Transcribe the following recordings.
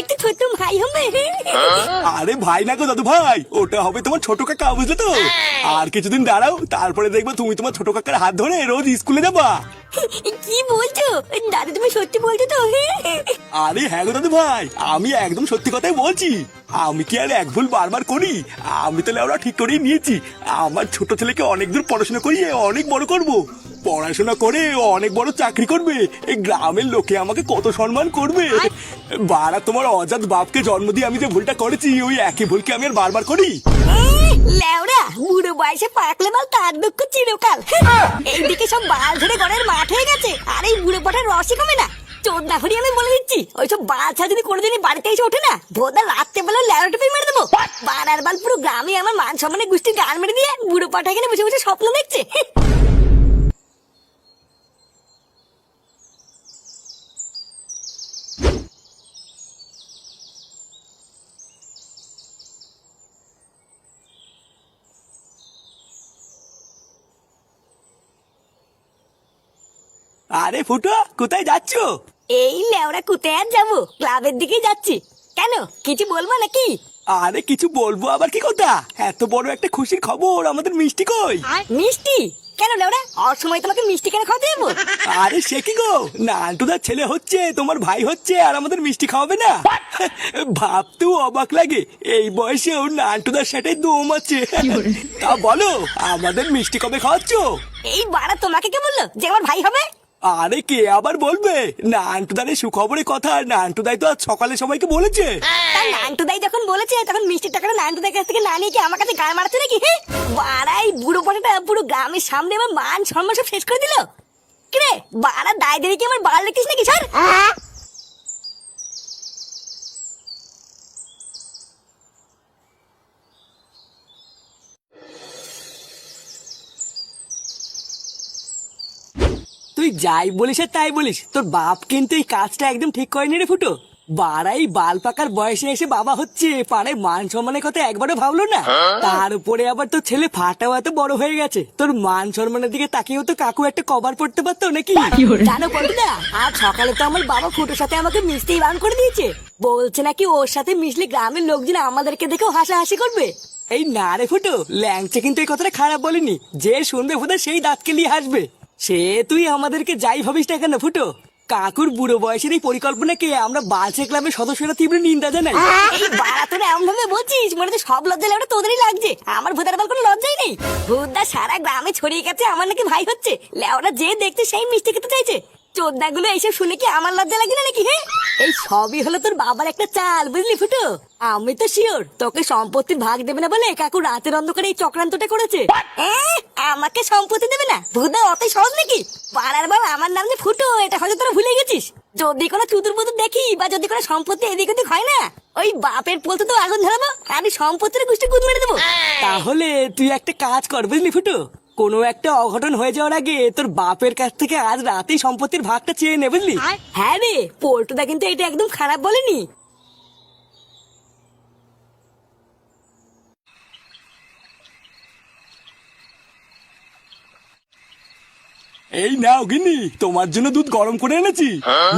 একটু ছোট ভাই হবে। আরে ভাই না গো দাদু ভাই ওটা হবে তোমার ছোট কাকা বুঝলে তো? আর কিছুদিন দাঁড়াও তারপরে দেখবে তুমি তোমার ছোট কাকার হাত ধরে রোজ স্কুলে যাবা। কি বলছো? দাদা তুমি সত্যি বলছো তো? আরে হ্যাঁ গো দাদু ভাই আমি একদম সত্যি কথাই বলছি। আমি কি আর এক ভুল বারবার করি? আমি তাহলে ওরা ঠিক করেই নিয়েছি। আমার ছোট ছেলেকে অনেক দূর পড়াশোনা করিয়ে অনেক বড় করব। পড়াশোনা করে ও অনেক বড় চাকরি করবে। এই গ্রামের লোকে আমাকে কত সম্মান করবে। বারা তোমার অজাত বাপকে জন্ম দিয়ে আমি যে ভুলটা করেছি ওই একই ভুলকে আমি আর বারবার করি। লেওরা বুড়ো বয়সে পাকলে মাল তার দুঃখ চিরকাল। এইদিকে সব বাল ধরে ঘরের মাঠ হয়ে গেছে আর এই বুড়ো পটার রসই কমে না। চোদ না আমি বলে দিচ্ছি ওইসব বাচ্চা যদি কোনোদিনই বাড়িতে এসে ওঠে না ভোদা রাত্রে বেলা লেওরা টিপে মেরে দেবো। বারার বাল পুরো গ্রামে আমার মান সম্মানে গোষ্ঠীর গান মেরে দিয়ে বুড়ো পাঠা এখানে বসে বসে স্বপ্ন দেখছে। আরে ফুটো কোথায় যাচ্ছ? এই লেওরা কোথায় আর যাব? ক্লাবের দিকে যাচ্ছি। কেন? কিছু বলব নাকি? আরে কিছু বলব আবার কি কথা? এত বড় একটা খুশির খবর আমাদের মিষ্টি কই? মিষ্টি? কেন লেওরা অসময় তোমাকে মিষ্টি কেন খাওয়াতে যাব? আরে সে কি গো? নান্টুদার ছেলে হচ্ছে তোমার ভাই হচ্ছে আর আমাদের মিষ্টি খাওয়াবে না? ভাবতেও অবাক লাগে এই বয়সেও নান্টুদার সাথে দম আছে। তা বলো আমাদের মিষ্টি কবে খাওয়াচ্ছ? এই বাড়া তোমাকে কে বলল যে আমার ভাই হবে? আরে কে আবার বলবে? নান্টুদারের সুখবরের কথা নান্টুদাই তো আজ সকালে সবাইকে বলেছে। নান্টুদাই নান্টু দাই যখন বলেছে তখন মিষ্টির টাকাটা নান্টুদাই কাছ থেকে না নিয়ে কি আমার কাছে গায়ে মারছে নাকি বাড়াই বুড়ো পটাটা পুরো গ্রামের সামনে আমার মান সম্মান সব শেষ করে দিল। কিরে বাড়া দায় দেরি কি আমার বাড়া লিখিস নাকি স্যার তুই যাই বলিস আর তাই বলিস। তোর বাপ কিন্তু এই কাজটা একদম ঠিক করেনি রে ফুটো। বাড়াই বাল পাকার বয়সে এসে বাবা হচ্ছে পাড়ায় মান সম্মানের কথা একবারও ভাবলো না। তার উপরে আবার তোর ছেলে ফাটাও এত বড় হয়ে গেছে। তোর মান সম্মানের দিকে তাকিয়েও তো কাকু একটা কভার পড়তে পারতো নাকি? জানো না আজ সকালে তো আমার বাবা ফুটোর সাথে আমাকে মিশতেই বারণ করে দিয়েছে। বলছে নাকি ওর সাথে মিশলে গ্রামের লোকজন আমাদেরকে দেখেও হাসাহাসি করবে। এই না রে ফুটো ল্যাংচে কিন্তু এই কথাটা খারাপ বলেনি। যে শুনবে ফুটো সেই দাঁতকে নিয়ে হাসবে। সে তুই আমাদেরকে যাই ভাবিস না কেন, ফুটো? কাকুর বুড়ো বয়সের এই পরিকল্পনাকে আমরা বালছে ক্লাবের সদস্যরা তীব্র নিন্দা জানাই। তোরা এমন ভাবে বলছিস? মনে তো সব লজ্জা লাগে তোদেরই লাগছে। আমার ভূতের বল কোনো লজ্জাই নেই। ভূতদা সারা গ্রামে ছড়িয়ে গেছে, আমার নাকি ভাই হচ্ছে। লেওরা যে দেখছে সেই মিষ্টি খেতে চাইছে। চোদ্দা গুলো এসে শুনে কি আমার লজ্জা লাগে না নাকি হ্যাঁ? এই সবই হলো তোর বাবার একটা চাল বুঝলি ফুটো? আমি তো শিওর তোকে সম্পত্তির ভাগ দেবে না বলে কাকু রাতের অন্ধকারে এই চক্রান্তটা করেছে। আমাকে সম্পত্তি দেবে না? ভূতদা অতই সহজ নাকি? পাড়ার বাবা আমার নাম যে ফুটো এটা হয়তো তোরা ভুলে গেছিস। যদি কোনো চুতুর বুতুর দেখি বা যদি কোনো সম্পত্তি এদিক ওদিক হয় না ওই বাপের পোলতে তো আগুন ধরাবো আমি সম্পত্তির গোষ্ঠী গুদ মেরে দেবো। তাহলে তুই একটা কাজ কর বুঝলি ফুটো? কোনো একটা অঘটন হয়ে যাওয়ার আগে তোর বাপের কাছ থেকে আজ রাতেই সম্পত্তির ভাগটা চেয়ে নে বুঝলি? হ্যাঁ রে পোল্টুদা কিন্তু এটা একদম খারাপ বলেনি। এই নাও গিন্নি তোমার জন্য দুধ গরম করে এনেছি।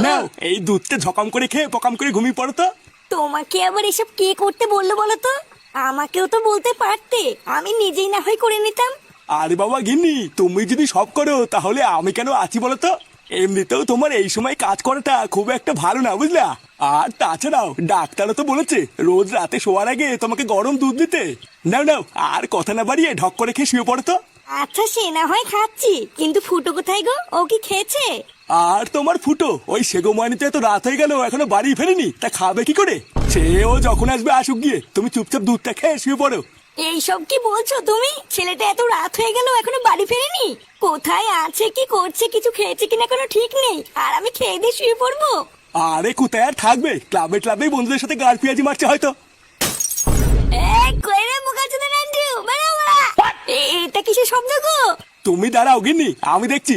নাও এই দুধটা ঝকাম করে খেয়ে পকাম করে ঘুমিয়ে পড়ো তো। তোমাকে আবার এসব কে করতে বলল বলো তো? আমাকেও তো বলতে পারতে আমি নিজেই না হয় করে নিতাম। আরে বাবা গিন্নি তুমি যদি সব করো তাহলে আমি কেন আছি বলো তো? এমনিতেও তোমার এই সময় কাজ করাটা খুব একটা ভালো না বুঝলা? আর তাছাড়াও ডাক্তারও তো বলেছে রোজ রাতে শোয়ার আগে তোমাকে গরম দুধ দিতে। নাও নাও আর কথা না বাড়িয়ে ঢক করে খেয়ে শুয়ে পড়ো তো। আচ্ছা সে না হয় খাচ্ছি কিন্তু ফুটো কোথায় গো? ও কি খেয়েছে? আর তোমার ফুটো ওই সেগোমানিতে তো রাত হয়ে গেল এখনও বাড়ি ফেরেনি তা খাবে কি করে? সে ও যখন আসবে আসুক গিয়ে। তুমি চুপচাপ দুধটা খেয়ে শুয়ে পড়ো। এইসব কি বলছো তুমি? ছেলেটা এত রাত হয়ে গেল এখনও বাড়ি ফেরেনি? কোথায় আছে কি করছে কিছু খেয়েছে কিনা কোনো ঠিক নেই। আর আমি খেয়ে দিয়ে শুয়ে পড়ব? আরে কোথায় আর থাকবে? ক্লাবে ক্লাবে বন্ধুদের সাথে গাল পেঁয়াজি মারছে হয়তো। এটা কিসের শব্দ গো? তুমি দাঁড়াও গিন্নি। আমি দেখছি।